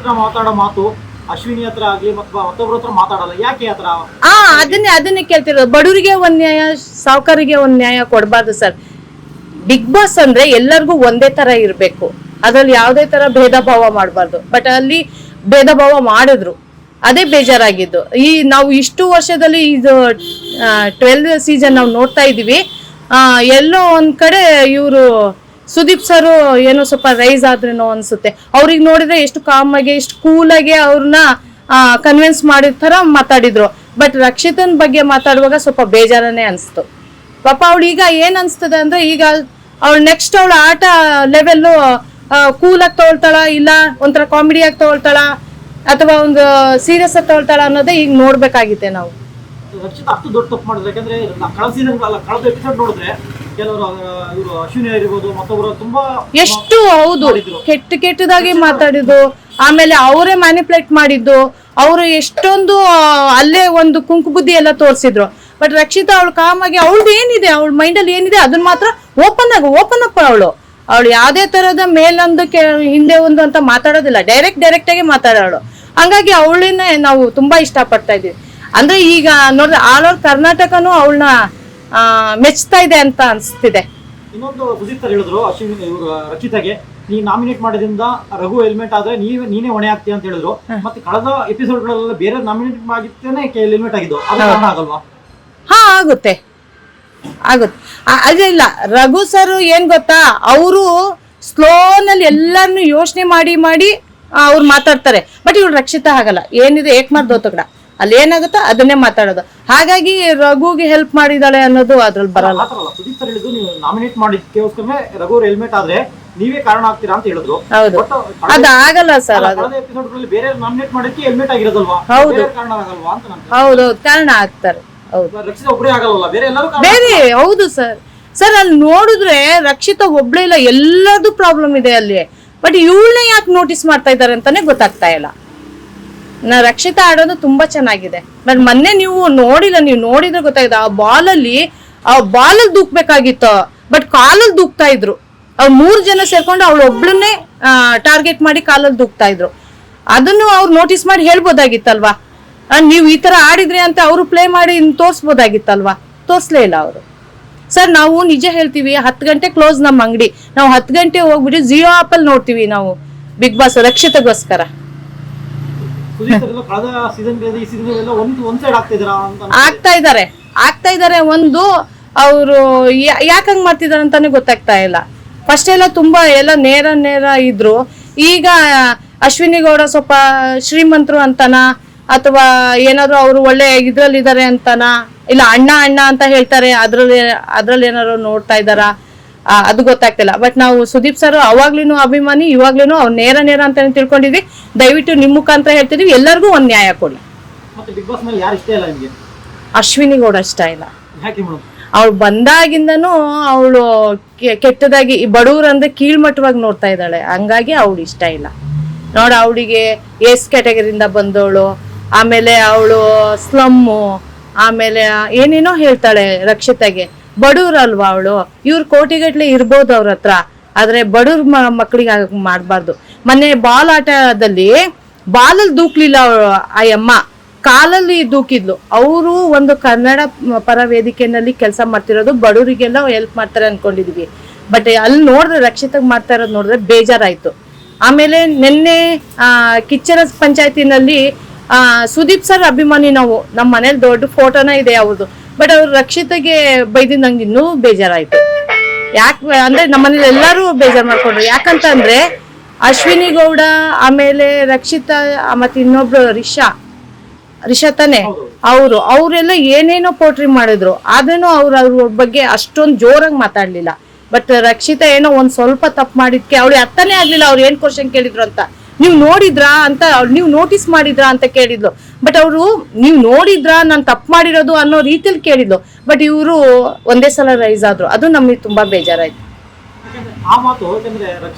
ಮಾತಾಡೋ ಮಾತು ಅಶ್ವಿನಿ ಹತ್ರ ಆಗ್ಲಿ ಮಾತಾಡಲ್ಲ. ಯಾಕೆ ಹತ್ರ? ಆ, ಅದನ್ನೇ ಅದನ್ನೇ ಕೇಳ್ತಿರೋದು. ಬಡವರಿಗೆ ಒಂದ್ ನ್ಯಾಯ, ಸಾವುಕಾರಿಗೆ ಒಂದ್ ನ್ಯಾಯ ಕೊಡಬಾರ್ದು ಸರ್. ಬಿಗ್ ಬಾಸ್ ಅಂದ್ರೆ ಎಲ್ಲರಿಗೂ ಒಂದೇ ತರ ಇರಬೇಕು. ಅದ್ರಲ್ಲಿ ಯಾವುದೇ ತರ ಭೇದ ಭಾವ ಮಾಡಬಾರ್ದು. ಬಟ್ ಅಲ್ಲಿ ಭೇದ ಭಾವ ಮಾಡಿದ್ರು. ಅದೇ ಬೇಜಾರಾಗಿದ್ದು. ಈ ನಾವು ಇಷ್ಟು ವರ್ಷದಲ್ಲಿ ಇದು ಟ್ವೆಲ್ ಸೀಸನ್ ನಾವು ನೋಡ್ತಾ ಇದೀವಿ. ಎಲ್ಲೋ ಒಂದ್ ಕಡೆ ಇವರು ಸುದೀಪ್ ಸರ್ ಏನೋ ಸ್ವಲ್ಪ ರೈಸ್ ಆದ್ರೇನೋ ಅನ್ಸುತ್ತೆ. ಅವ್ರಿಗೆ ನೋಡಿದ್ರೆ ಎಷ್ಟು ಕಾಮಾಗಿ ಎಷ್ಟು ಕೂಲ್ ಆಗಿ ಅವ್ರನ್ನ ಕನ್ವಿನ್ಸ್ ಮಾಡಿದ ತರ ಮಾತಾಡಿದ್ರು. ಬಟ್ ರಕ್ಷಿತನ್ ಬಗ್ಗೆ ಮಾತಾಡುವಾಗ ಸ್ವಲ್ಪ ಬೇಜಾರನೇ ಅನಿಸ್ತು. ಪಾಪ ಅವಳು ಈಗ ಏನ್ ಅನ್ಸ್ತದೆ ಅಂದ್ರೆ ಈಗ ಅವಳು ನೆಕ್ಸ್ಟ್ ಅವಳ ಆಟ ಲೆವೆಲ್ ಕೂಲ್ ಆಗಿ ತಗೊಳ್ತಾಳ ಇಲ್ಲ ಒಂಥರ ಕಾಮಿಡಿಯಾಗಿ ತಗೊಳ್ತಾಳ ಅಥವಾ ಒಂದು ಸೀರಿಯಸ್ ಆಗಿ ತಗೊಳ್ತಾಳ ಅನ್ನೋದೇ ಈಗ ನೋಡ್ಬೇಕಾಗಿತ್ತೆ ನಾವು. ರಕ್ಷಿತ ಅಷ್ಟು ದೊಡ್ಡ ತಪ್ಪು ಮಾಡಿದ್ರೆ. ಯಾಕಂದ್ರೆ ಎಪಿಸೋಡ್ ನೋಡಿದ್ರೆ ಕೆಲವರು ಇವರು ಅಶ್ವಿನಿ ಇರ್ಬೋದು ಮತ್ತೊಬ್ಬರು ತುಂಬಾ ಎಷ್ಟು ಹೌದು. ಕೆಟ್ಟ ಕೆಟ್ಟದಾಗಿ ಮಾತಾಡಿದ್ದು ಆಮೇಲೆ ಅವರೇ ಮ್ಯಾನಿಪುಲೇಟ್ ಮಾಡಿದ್ದು ಅವರು ಎಷ್ಟೊಂದು ಅಲ್ಲೇ ಒಂದು ಕುಂಕು ಬುದ್ಧಿ ಎಲ್ಲ ತೋರಿಸಿದ್ರು. ಬಟ್ ರಕ್ಷಿತಾ ಅವಳು ಕಾಮಾಗಿ ಅವಳದು ಏನಿದೆ ಅವಳ ಮೈಂಡಲ್ಲಿ ಏನಿದೆ ಅದನ್ನ ಮಾತ್ರ ಓಪನ್ ಆಗಿ ಓಪನ್ ಅಪ್ ಅವಳು. ಅವಳು ಯಾವುದೇ ತರದ ಮೇಲೊಂದು ಹಿಂದೆ ಒಂದು ಅಂತ ಮಾತಾಡೋದಿಲ್ಲ. ಡೈರೆಕ್ಟ್ ಡೈರೆಕ್ಟ್ ಆಗಿ ಮಾತಾಡೋಳು. ಹಂಗಾಗಿ ಅವಳನ್ನ ನಾವು ತುಂಬಾ ಇಷ್ಟಪಡ್ತಾ ಇದೀವಿ ಅಂದ್ರೆ ಈಗ ನೋಡ್ರಿ ಆಲ್ ಓವರ್ ಕರ್ನಾಟಕನೂ ಅವಳನ್ನ ಮೆಚ್ತಾ ಇದೆ ಅಂತ ಅನಿಸ್ತಿದೆ. ಇನ್ನೊಂದು ಸುದೀಪ್ ಸರ್ ಹೇಳಿದ್ರು ಅಶ್ವಿನ್ ಇವರು ರಚಿತಾಗೆ. ನೀ ನಾಮಿನೇಟ್ ಮಾಡೋದ್ರಿಂದ ರಘು ಎಲಿಮೆಂಟ್ ಆದ್ರೆ ನೀವೇ ನೀನೇ ಹೊಣೆ ಆಗ್ತೀಯ ಅಂತ ಹೇಳಿದ್ರು. ಮತ್ತೆ ಕಳೆದ ಎಪಿಸೋಡ್ಗಳೆಲ್ಲ ಬೇರೆ ನಾಮಿನೇಟ್ ಆಗಿತ್ತೇನೆ ಎಲಿಮೆಂಟ್ ಆಗಿದ್ದು. ಅದು ಕಾರಣ ಆಗಲ್ವಾ? ಹಾ ಆಗುತ್ತೆ. ಆಗುತ್ತೆ. ಅದೇ ಇಲ್ಲ ರಘು ಸರ್ ಏನ್ ಗೊತ್ತಾ ಅವರು ಸ್ಲೋನಲ್ಲಿ ಎಲ್ಲರನ್ನು ಯೋಚನೆ ಮಾಡಿ ಮಾಡಿ ಅವ್ರು ಮಾತಾಡ್ತಾರೆ. ಬಟ್ ಇವ್ರು ರಕ್ಷಿತ ಆಗಲ್ಲ. ಏನಿದೆ ಏಕ್ಮಾರ್ ದೋತಗಡ ಅಲ್ಲಿ ಏನಾಗುತ್ತೋ ಅದನ್ನೇ ಮಾತಾಡೋದು. ಹಾಗಾಗಿ ರಘುಗೆ ಹೆಲ್ಪ್ ಮಾಡಿದಾಳೆ ಅನ್ನೋದು ಅದ್ರಲ್ಲಿ ಬರಲ್ಲ. ಆತರ ಅಲ್ಲ ಸುದೀಪ್ ಸರ್ ಹೇಳಿದ್ದು ನೀವು ನಾಮಿನೇಟ್ ಮಾಡಿದ್ದಕ್ಕೋಸ್ಕರ ರಘು ಹೆಲ್ಮೆಟ್ ಆದ್ರೆ ನೀವೇ ಕಾರಣ ಆಗ್ತೀರಾ ಅಂತ ಹೇಳಿದ್ರು. ಹೌದು. ಅದ ಅದು ಆಗಲ್ಲ ಸರ್ ಅದು. ಕಳೆದ ಎಪಿಸೋಡ್ಗಳಲ್ಲಿ ಬೇರೆ ನಾಮಿನೇಟ್ ಮಾಡೋಕ್ಕೆ ಹೆಲ್ಮೆಟ್ ಆಗಿರೋದಲ್ವಾ? ಹೌದು. ಬೇರೆ ಕಾರಣ ಆಗಲ್ವಾ ಅಂತ ನಾನು ಹೌದೌದು ಕಾರಣ ಆಗ್ತಾರೆ. ಹೌದು. ರಕ್ಷಿತ ಒಬ್ಬರೇ ಆಗಲ್ಲ ಬೇರೆ ಎಲ್ಲರೂ ಕಾರಣ ಬೇರೆ ಹೌದು ಸರ್ ಸರ್ ಅಲ್ಲಿ ನೋಡಿದ್ರೆ ರಕ್ಷಿತ ಒಬ್ಳೇ ಇಲ್ಲ ಎಲ್ಲದೂ ಪ್ರಾಬ್ಲಮ್ ಇದೆ ಅಲ್ಲಿ. ಬಟ್ ಇವಳನ್ನೇ ಯಾಕೆ ನೋಟಿಸ್ ಮಾಡ್ತಾ ಇದ್ದಾರೆ ಅಂತಾನೆ ಗೊತ್ತಾಗ್ತಾ ಇಲ್ಲ. ನಾ ರಕ್ಷಿತಾ ಆಡೋದು ತುಂಬಾ ಚೆನ್ನಾಗಿದೆ. ಬಟ್ ಮೊನ್ನೆ ನೀವು ನೋಡಿಲ್ಲ, ನೀವು ನೋಡಿದ್ರೆ ಗೊತ್ತಾಗಿದೆ ಆ ಬಾಲಲ್ಲಿ ಆ ಬಾಲಲ್ಲಿ ದೂಕ್ಬೇಕಾಗಿತ್ತು. ಬಟ್ ಕಾಲಲ್ಲಿ ದೂಕ್ತಾ ಇದ್ರು. ಅವ್ರು ಮೂರ್ ಜನ ಸೇರ್ಕೊಂಡು ಅವಳು ಒಬ್ಳನ್ನೇ ಟಾರ್ಗೆಟ್ ಮಾಡಿ ಕಾಲಲ್ಲಿ ದೂಕ್ತಾ ಇದ್ರು. ಅದನ್ನು ಅವ್ರು ನೋಟಿಸ್ ಮಾಡಿ ಹೇಳ್ಬೋದಾಗಿತ್ತಲ್ವಾ? ನೀವು ಈ ತರ ಆಡಿದ್ರಿ ಅಂತ ಅವರು ಪ್ಲೇ ಮಾಡಿ ತೋರಿಸ್ಬೋದಾಗಿತ್ತಲ್ವಾ? ತೋರಿಸ್ಲೇ ಇಲ್ಲ ಅವರು. ಸರ್ ನಾವು ನಿಜ ಹೇಳ್ತೀವಿ, ಹತ್ತು ಗಂಟೆ ಕ್ಲೋಸ್ ನಮ್ಮ ಅಂಗಡಿ. ನಾವು ಹತ್ತು ಗಂಟೆ ಹೋಗ್ಬಿಟ್ಟು ಜಿಯೋ ಆಪಲ್ ನೋಡ್ತೀವಿ ನಾವು. ಬಿಗ್ ಬಾಸ್ ರಕ್ಷಿತಗೋಸ್ಕರ. ಆಗ್ತಾ ಇದ್ದಾರೆ ಆಗ್ತಾ ಇದಾರೆ ಒಂದು, ಅವರು ಯಾಕಂಗ್ ಮಾಡ್ತಿದಾರೆ ಅಂತಾನೆ ಗೊತ್ತಾಗ್ತಾ ಇಲ್ಲ. ಫಸ್ಟ್ ಎಲ್ಲ ತುಂಬಾ ಎಲ್ಲ ನೇರ ನೇರ ಇದ್ರು. ಈಗ ಅಶ್ವಿನಿ ಗೌಡ ಸ್ವಲ್ಪ ಶ್ರೀಮಂತರು ಅಂತನ? ಅಥವಾ ಏನಾದ್ರು ಅವರು ಒಳ್ಳೆ ಇದ್ರಲ್ಲಿ ಇದಾರೆ ಅಂತನ? ಇಲ್ಲ ಅಣ್ಣ ಅಣ್ಣ ಅಂತ ಹೇಳ್ತಾರೆ. ಅದ್ರಲ್ಲಿ ಅದ್ರಲ್ಲಿ ಏನಾದ್ರು ನೋಡ್ತಾ ಇದಾರ ಅದು ಗೊತ್ತಾಗ್ತಿಲ್ಲ. ಬಟ್ ನಾವು ಸುದೀಪ್ ಸರ್ ಅವಾಗ್ಲೂ ಅಭಿಮಾನಿ ಇವಾಗ್ಲೂ ಅವ್ರು ನೇರ ನೇರ ಅಂತ ತಿಳ್ಕೊಂಡಿದ್ವಿ. ದಯವಿಟ್ಟು ನಿಮ್ಮ ಮುಖಾಂತರ ಹೇಳ್ತಿದೀವಿ. ಎಲ್ಲರಿಗೂ ಒಂದ್ ನ್ಯಾಯ ಕೊಡಿ ಅಶ್ವಿನಿ ಗೌಡ ಇಷ್ಟ ಇಲ್ಲ. ಅವಳು ಬಂದಾಗಿಂದನೂ ಅವಳು ಕೆಟ್ಟದಾಗಿ ಈ ಬಡವ್ರು ಅಂದ್ರೆ ಕೀಳ್ಮಟ್ಟವಾಗಿ ನೋಡ್ತಾ ಇದ್ದಾಳೆ. ಹಂಗಾಗಿ ಅವಳು ಇಷ್ಟ ಇಲ್ಲ. ನೋಡ ಅವಳಿಗೆ ಎಸ್ ಕ್ಯಾಟಗರಿಯಿಂದ ಬಂದವಳು. ಆಮೇಲೆ ಅವಳು ಸ್ಲಮ್ಮು. ಆಮೇಲೆ ಏನೇನೋ ಹೇಳ್ತಾಳೆ ರಕ್ಷಿತಾಗೆ. ಬಡವ್ರಲ್ವಾ ಅವಳು? ಇವ್ರು ಕೋಟಿಗಟ್ಲೆ ಇರ್ಬೋದು ಅವ್ರ ಹತ್ರ. ಆದ್ರೆ ಬಡವ್ರ ಮಕ್ಕಳಿಗೆ ಮಾಡಬಾರ್ದು. ಮೊನ್ನೆ ಬಾಲ್ ಆಟದಲ್ಲಿ ಬಾಲಲ್ಲಿ ದೂಕ್ಲಿಲ್ಲ ಅವಳು ಆ ಅಮ್ಮ ಕಾಲಲ್ಲಿ ದೂಕಿದ್ಲು. ಅವರು ಒಂದು ಕನ್ನಡ ಪರ ವೇದಿಕೆನಲ್ಲಿ ಕೆಲಸ ಮಾಡ್ತಿರೋದು ಬಡವರಿಗೆಲ್ಲ ಹೆಲ್ಪ್ ಮಾಡ್ತಾರೆ ಅನ್ಕೊಂಡಿದ್ವಿ. ಬಟ್ ಅಲ್ಲಿ ನೋಡಿದ್ರೆ, ರಕ್ಷಿತಾಗ್ ಮಾಡ್ತಾ ಇರೋದು ನೋಡಿದ್ರೆ ಬೇಜಾರಾಯ್ತು. ಆಮೇಲೆ ನಿನ್ನೆ ಕಿಚ್ಚನ ಪಂಚಾಯತಿನಲ್ಲಿ ಸುದೀಪ್ ಸರ್ ಅಭಿಮಾನಿ ನಾವು. ನಮ್ಮ ಮನೇಲಿ ದೊಡ್ಡ ಫೋಟೋನ ಇದೆ ಅವ್ರದ್ದು ಬಟ್ ಅವ್ರು ರಕ್ಷಿತಗೆ ಬೈದಿದ್ದು ನಂಗೆ ಇನ್ನೂ ಬೇಜಾರಾಯ್ತು. ಯಾಕೆ ಅಂದ್ರೆ ನಮ್ಮನೇಲಿ ಎಲ್ಲರೂ ಬೇಜಾರು ಮಾಡ್ಕೊಂಡ್ರು. ಯಾಕಂತ ಅಂದ್ರೆ ಅಶ್ವಿನಿ ಗೌಡ ಆಮೇಲೆ ರಕ್ಷಿತಾ ಮತ್ತೆ ಇನ್ನೊಬ್ರು ರಿಷಾ. ರಿಷಾ ತಾನೆ. ಅವರು, ಅವರೆಲ್ಲ ಏನೇನೋ ಪೋಟ್ರಿ ಮಾಡಿದ್ರು. ಆದ್ರೂ ಅವ್ರು ಅವ್ರ ಬಗ್ಗೆ ಅಷ್ಟೊಂದು ಜೋರಾಗಿ ಮಾತಾಡ್ಲಿಲ್ಲ. ಬಟ್ ರಕ್ಷಿತಾ ಏನೋ ಒಂದ್ ಸ್ವಲ್ಪ ತಪ್ಪು ಮಾಡಿದ್ಕೆ, ಅವಳು ಅರ್ಥನೇ ಆಗ್ಲಿಲ್ಲ ಅವ್ರು ಏನ್ ಕ್ವಶನ್ ಕೇಳಿದ್ರು ಅಂತ. ನೀವು ನೋಡಿದ್ರಾ ಅಂತ ನೀವು ನೋಟಿಸ್ ಮಾಡಿದ್ರಾ ಅಂತ ಕೇಳಿದ್ಲು. ಬಟ್ ಅವರು ನೀವು ನೋಡಿದ್ರಾ ನಾನು ತಪ್ಪು ಮಾಡಿರೋದು ಅನ್ನೋ ರೀತಿಯಲ್ಲಿ ಕೇಳಿದ್ಲು. ಬಟ್ ಇವರು ಒಂದೇ ಸಲ ರೈಸ್ ಆದ್ರು. ಅದು ನಮಗೆ ತುಂಬಾ ಬೇಜಾರಾಯ್ತು.